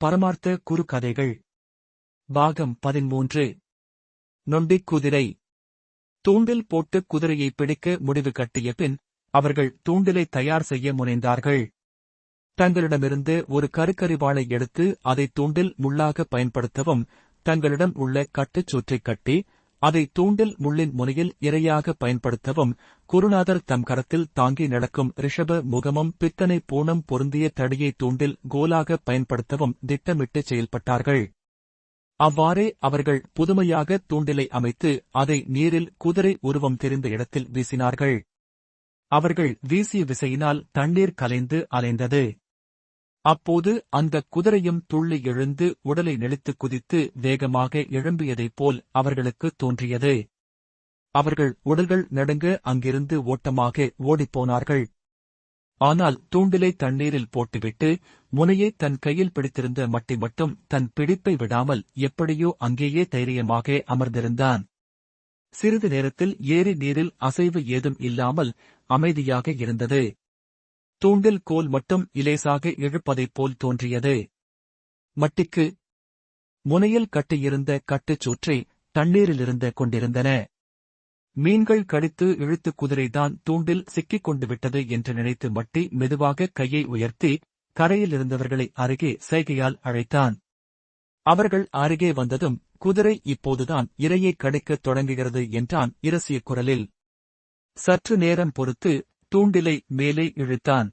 பரமார்த்த குறுகதைகள் பாகம் பதிமூன்று நொண்டிக் குதிரை. தூண்டில் போட்டு குதிரையை பிடிக்க முடிவு கட்டிய பின் அவர்கள் தூண்டிலை தயார் செய்ய முனைந்தார்கள். தங்களிடமிருந்து ஒரு கருக்கறிவாளை எடுத்து அதை தூண்டில் முள்ளாக பயன்படுத்தவும் தங்களிடம் உள்ள கட்டுச் சுற்றை கட்டி அதை தூண்டில் முள்ளின் முனையில் இரையாக பயன்படுத்தவும் குருநாதர் தம் கரத்தில் தாங்கி நடக்கும் ரிஷப முகமும் பித்தனை பூணம் பொருந்திய தடியை தூண்டில் கோலாக பயன்படுத்தவும் திட்டமிட்டு செயல்பட்டார்கள். அவ்வாறே அவர்கள் புதுமையாக தூண்டிலை அமைத்து அதை நீரில் குதிரை உருவம் தெரிந்த இடத்தில் வீசினார்கள். அவர்கள் வீசிய விசையினால் தண்ணீர் கலைந்து அலைந்தது. அப்போது அந்த குதிரையும் துள்ளி எழுந்து உடலை நெளித்து குதித்து வேகமாக எழும்பியதைப் போல் அவர்களுக்கு தோன்றியது. அவர்கள் உடல்கள் நடுங்க அங்கிருந்து ஓட்டமாக ஓடிப்போனார்கள் ஆனால் தூண்டிலை தண்ணீரில் போட்டுவிட்டு முனையை தன் கையில் பிடித்திருந்த மட்டி மட்டும் தன் பிடிப்பை விடாமல் எப்படியோ அங்கேயே தைரியமாக அமர்ந்திருந்தான். சிறிது நேரத்தில் ஏரி நீரில் அசைவு ஏதும் இல்லாமல் அமைதியாக இருந்தது. தூண்டில் கோல் மட்டும் இலேசாக இழுப்பதைப் போல் தோன்றியது. மட்டிக்கு முனையில் கட்டியிருந்த கட்டுச் சூற்றை தண்ணீரிலிருந்த கொண்டிருந்தன. மீன்கள் கடித்து இழுத்து குதிரைதான் தூண்டில் சிக்கிக் கொண்டு விட்டது என்று நினைத்து மட்டி மெதுவாக கையை உயர்த்தி கரையிலிருந்தவர்களை அருகே சைகையால் அழைத்தான். அவர்கள் அருகே வந்ததும் குதிரை இப்போதுதான் இரையை கடிக்கத் தொடங்குகிறது என்றான் இரசிய குரலில். சற்று நேரம் பொறுத்து தூண்டிலை மேலே இழுத்தான்.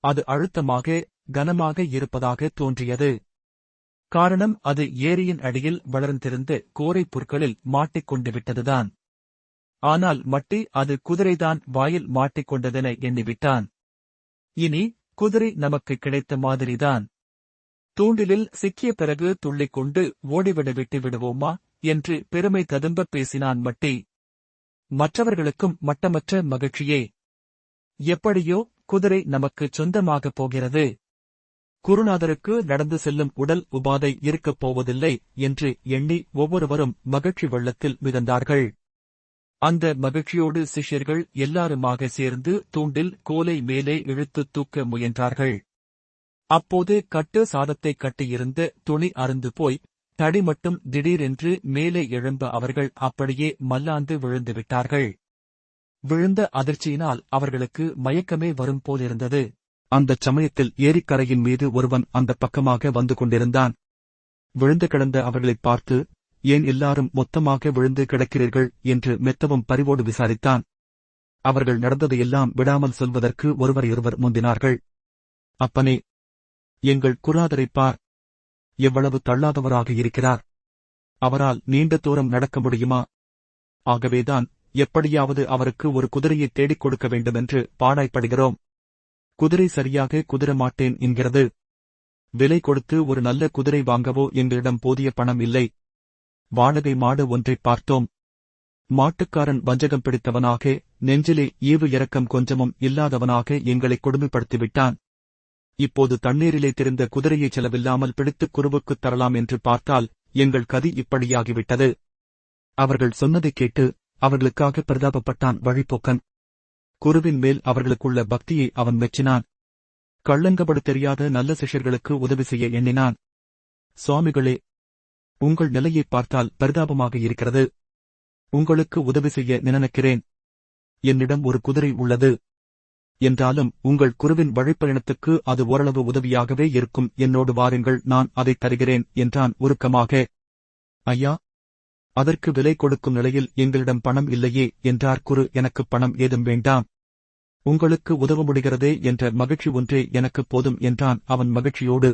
அது அழுத்தமாக கனமாக இருப்பதாக தோன்றியது. காரணம் அது ஏரியின் அடியில் வளர்ந்திருந்த கோரை புற்களில் மாட்டிக்கொண்டு விட்டதுதான். ஆனால் மட்டி அது குதிரைதான் வாயில் மாட்டிக்கொண்டதென எண்ணிவிட்டான். இனி குதிரை நமக்கு கிடைத்த மாதிரிதான். தூண்டிலில் சிக்கிய பிறகு துள்ளிக்கொண்டு ஓடிவிட விட்டு விடுவோமா? என்று பெருமை ததும்பப் பேசினான் மட்டி. மற்றவர்களுக்கும் மட்டமற்ற மகிழ்ச்சியே. எப்படியோ குதிரை நமக்கு சொந்தமாகப் போகிறது. குருநாதருக்கு நடந்து செல்லும் உடல் உபாதை இருக்கப் போவதில்லை என்று எண்ணி ஒவ்வொருவரும் மகிழ்ச்சி வெள்ளத்தில் மிதந்தார்கள். அந்த மகிழ்ச்சியோடு சிஷ்யர்கள் எல்லாருமாக சேர்ந்து தூண்டில் கோலை மேலே இழுத்துத் தூக்க முயன்றார்கள். அப்போது கட்டு சாதத்தை கட்டியிருந்த துணி அருந்து போய் தடி மட்டும் திடீரென்று மேலே எழும்ப அவர்கள் அப்படியே மல்லாந்து விழுந்துவிட்டார்கள் விழுந்த அதிர்ச்சியினால் அவர்களுக்கு மயக்கமே வரும் போலிருந்தது. அந்தச் சமயத்தில் ஏரிக்கரையின் மீது ஒருவன் அந்தப் பக்கமாக வந்து கொண்டிருந்தான். விழுந்து கிடந்த அவர்களைப் பார்த்து ஏன் எல்லாரும் மொத்தமாக விழுந்து கிடக்கிறீர்கள்? என்று மெத்தவும் பரிவோடு விசாரித்தான். அவர்கள் நடந்ததையெல்லாம் விடாமல் சொல்வதற்கு ஒருவரையொருவர் முந்தினார்கள். அப்பனே எங்கள் குருநாதரைப் பார். எவ்வளவு தள்ளாதவராக இருக்கிறார். அவரால் நீண்ட தூரம் நடக்க முடியுமா? ஆகவேதான் எப்படியாவது அவருக்கு ஒரு குதிரையை தேடிக் கொடுக்க வேண்டுமென்று பாடாய்ப்படுகிறோம். குதிரை சரியாக குதிர மாட்டேன் என்கிறது. விலை கொடுத்து ஒரு நல்ல குதிரை வாங்கவோ எங்களிடம் போதிய பணம் இல்லை. வாடகை மாடு ஒன்றைப் பார்த்தோம். மாட்டுக்காரன் வஞ்சகம் பிடித்தவனாக நெஞ்சிலே ஈவு இரக்கம் கொஞ்சமும் இல்லாதவனாக எங்களை கொடுமைப்படுத்திவிட்டான். இப்போது தண்ணீரிலே தெரிந்த குதிரையை செலவில்லாமல் பிடித்து குருவுக்குத் தரலாம் என்று பார்த்தால் எங்கள் கதி இப்படியாகிவிட்டது. அவர்கள் சொன்னதைக் கேட்டு அவர்களுக்காக பிரதாபப்பட்டான் வழிப்போக்கன். குருவின் மேல் அவர்களுக்குள்ள பக்தியை அவன் மெச்சினான். கள்ளங்கபடு தெரியாத நல்ல சிஷ்யர்களுக்கு உதவி செய்ய எண்ணினான். சுவாமிகளே உங்கள் நிலையைப் பார்த்தால் பரிதாபமாக இருக்கிறது. உங்களுக்கு உதவி செய்ய நினைக்கிறேன். என்னிடம் ஒரு குதிரை உள்ளது. என்றாலும் உங்கள் குருவின் வழிப்பயணத்துக்கு அது ஓரளவு உதவியாகவே இருக்கும். என்னோடு வாருங்கள் நான் அதைத் தருகிறேன் என்றான் உருக்கமாக ஐயா அதற்கு விலை கொடுக்கும் நிலையில் எங்களிடம் பணம் இல்லையே என்றார் குரு எனக்கு பணம் ஏதும் வேண்டாம். உங்களுக்கு உதவ முடிகிறதே என்ற மகிழ்ச்சி ஒன்றே எனக்கு போதும் என்றான் அவன் மகிழ்ச்சியோடு.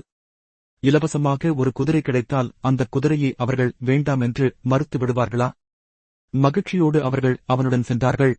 இலவசமாக ஒரு குதிரை கிடைத்தால் அந்த குதிரையை அவர்கள் வேண்டாம் என்று மறுத்து விடுவார்களா? மகிழ்ச்சியோடு அவர்கள் அவனுடன் சென்றார்கள்.